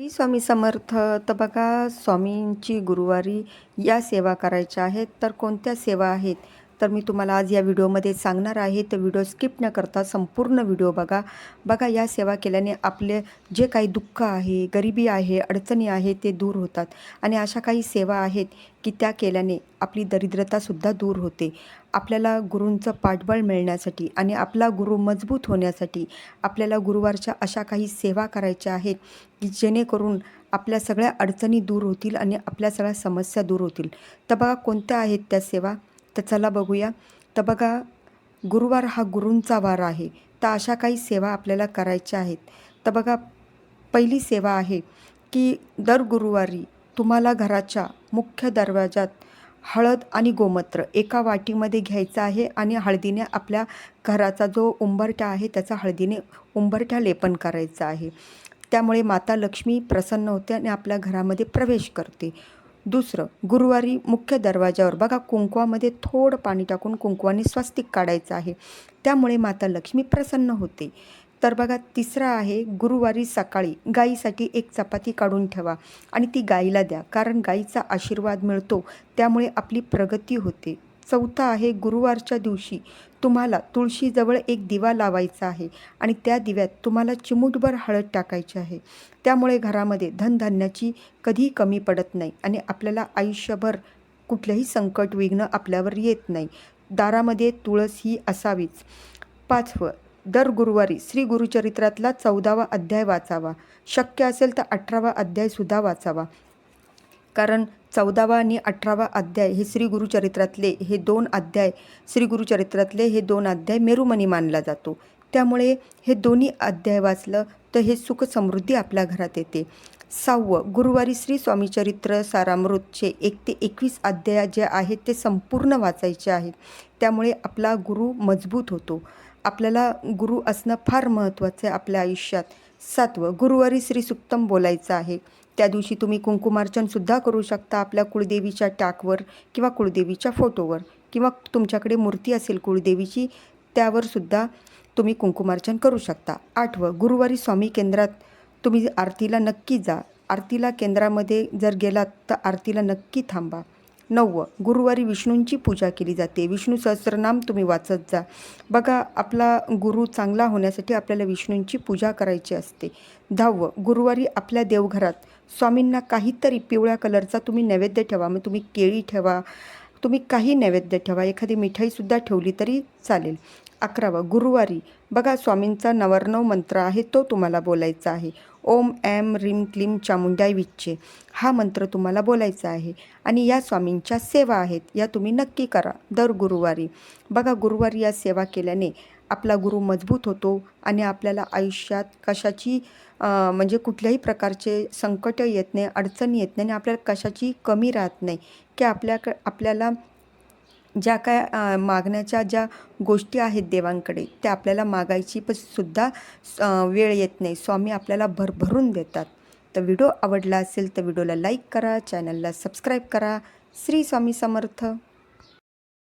श्री स्वामी समर्थ तर बघा स्वामींची गुरुवारी या सेवा करायच्या आहेत. तर कोणत्या सेवा आहेत? तर मी तुम्हाला आज या व्हिडिओमध्ये सांगणार आहे तर व्हिडिओ स्किप न करता संपूर्ण व्हिडिओ बघा. बघा या सेवा केल्याने आपले जे काही दुःख आहे गरिबी आहे अडचणी आहे ते दूर होतात. आणि अशा काही सेवा आहेत की त्या केल्याने आपली दरिद्रतासुद्धा दूर होते. आपल्याला गुरूंचं पाठबळ मिळण्यासाठी आणि आपला गुरु मजबूत होण्यासाठी आपल्याला गुरुवारच्या अशा काही सेवा करायच्या आहेत की जेणेकरून आपल्या सगळ्या अडचणी दूर होतील आणि आपल्या सगळ्या समस्या दूर होतील. तर बघा कोणत्या आहेत त्या सेवा? तर चला बघूया. तर बघा गुरुवार हा गुरूंचा वार आहे. तर अशा काही सेवा आपल्याला करायच्या आहेत. तर बघा पहिली सेवा आहे की दर गुरुवारी तुम्हाला घराच्या मुख्य दरवाजात हळद आणि गोमूत्र एका वाटीमध्ये घ्यायचं आहे आणि हळदीने आपल्या घराचा जो उंबरठा आहे त्याचा हळदीने उंबरठा लेपन करायचा आहे. त्यामुळे माता लक्ष्मी प्रसन्न होते आणि आपल्या घरामध्ये प्रवेश करते. दुसरं गुरुवारी मुख्य दरवाजावर बघा कुंकवामध्ये थोडं पाणी टाकून कुंकवाने स्वस्तिक काढायचं आहे. त्यामुळे माता लक्ष्मी प्रसन्न होते. तर बघा तिसरा आहे गुरुवारी सकाळी गाईसाठी एक चपाती काढून ठेवा आणि ती गाईला द्या कारण गाईचा आशीर्वाद मिळतो त्यामुळे आपली प्रगती होते. चौथा आहे गुरुवारच्या दिवशी. तुम्हाला तुळशीजवळ एक दिवा लावायचा आहे आणि त्या दिव्यात तुम्हाला चिमूटभर हळद टाकायची आहे. त्यामुळे घरामध्ये धनधान्याची कधीही कमी पडत नाही आणि आपल्याला आयुष्यभर कुठलंही संकट विघ्न आपल्यावर येत नाही. दारामध्ये तुळस ही असावीच. पाचवं दर गुरुवारी श्री गुरुचरित्रातला चौदावा अध्याय वाचावा. शक्य असेल तर अठरावा अध्यायसुद्धा वाचावा. कारण चौदावा आणि अठरावा अध्याय हे श्री गुरुचरित्रातले हे दोन अध्याय श्री गुरुचरित्रातले हे दोन अध्याय मेरुमणी मानला जातो. त्यामुळे हे दोन्ही अध्याय वाचलं तर हे सुख समृद्धी आपल्या घरात येते. सहावं गुरुवारी श्री स्वामीचरित्र सारामृतचे एक ते एकवीस अध्याय जे आहेत ते संपूर्ण वाचायचे आहेत. त्यामुळे आपला गुरु मजबूत होतो. आपल्याला गुरु असणं फार महत्त्वाचं आहे आपल्या आयुष्यात. सातवं गुरुवारी श्री सुक्तम बोलायचं आहे. त्या दिवशी तुम्ही कुंकुमार्चनसुद्धा करू शकता आपल्या कुळदेवीच्या टाकवर किंवा कुळदेवीच्या फोटोवर. किंवा तुमच्याकडे मूर्ती असेल कुळदेवीची त्यावरसुद्धा तुम्ही कुंकुमार्चन करू शकता. आठवं गुरुवारी स्वामी केंद्रात तुम्ही आरतीला नक्की जा. आरतीला केंद्रामध्ये जर गेलात तर आरतीला नक्की थांबा. नववं. गुरुवारी विष्णूंची पूजा केली जाते. विष्णू सहस्रनाम तुम्ही वाचत जा. बघा आपला गुरु चांगला होण्यासाठी आपल्याला विष्णूंची पूजा करायची असते. दहावं. गुरुवारी आपल्या देवघरात स्वामींना काहीतरी पिवळ्या कलरचा तुम्ही नैवेद्य ठेवा. मग तुम्ही केळी ठेवा. तुम्ही काही नैवेद्य ठेवा. एखादी मिठाईसुद्धा ठेवली तरी चालेल. अकरावं गुरुवारी. बघा स्वामींचा नवरनव मंत्र आहे तो तुम्हाला बोलायचा आहे. ओम एम रीम क्लीम चामुंडाई विच्चे. हा मंत्र तुम्हाला बोलायचा आहे. आणि या स्वामींच्या सेवा आहेत या तुम्ही नक्की करा दर गुरुवारी. बघा गुरुवारी या सेवा केल्याने आपला गुरु मजबूत होतो आणि आपल्याला आयुष्यात कशाची म्हणजे कुठल्याही प्रकारचे संकट येत नाही अडचणी येत नाही आणि आपल्याला कशाची कमी राहत नाही. की आपल्याक आपल्याला ज्या काय मागण्याच्या ज्या गोष्टी आहेत देवांकडे त्या आपल्याला मागायची पण सुद्धा वेळ येत नाही. स्वामी आपल्याला भरभरून देतात. तर व्हिडिओ आवडला असेल तर व्हिडिओला लाईक करा चॅनलला सबस्क्राईब करा. श्री स्वामी समर्थ.